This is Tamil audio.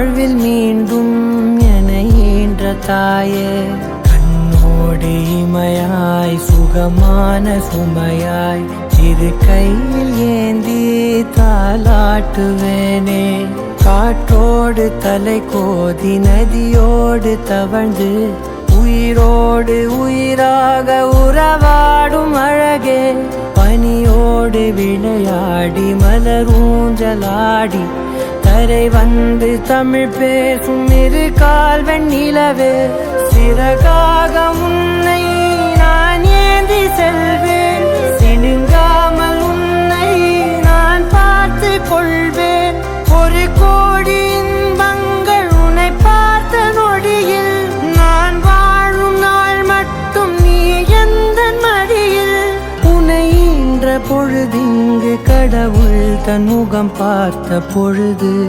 வாழ்வில் மீண்டும் என ஈன்ற தாயே. கண்ணோடு இமையாய் சுகமான சுமையாய் சிறு கையில் ஏந்தி தாளாட்டுவேனே. காற்றோடு தலை கோதி நதியோடு தவழ்ந்து உயிரோடு உயிராக உறவாடும் அழகே. பனியோடு விளையாடி மலரூஞ்சலாடி கரை வந்து தமிழ் பேசும் இரு கால்வன் வெண்ணிலவே. சிறகாக உன்னை நான் ஏந்தி செல்வேன். சினுங்காமல் உன்னை நான் பார்த்து கொள்வேன். ஒரு கோடி இன்பங்கள் உன்னை பார்த்த நொடியில் நான் வாழும் நாள் மட்டும் நீ எந்த மடியில். உன்னை ஈன்ற பொழுதிங்கு கடவுள் தன் முகம் பார்த்த பொழுது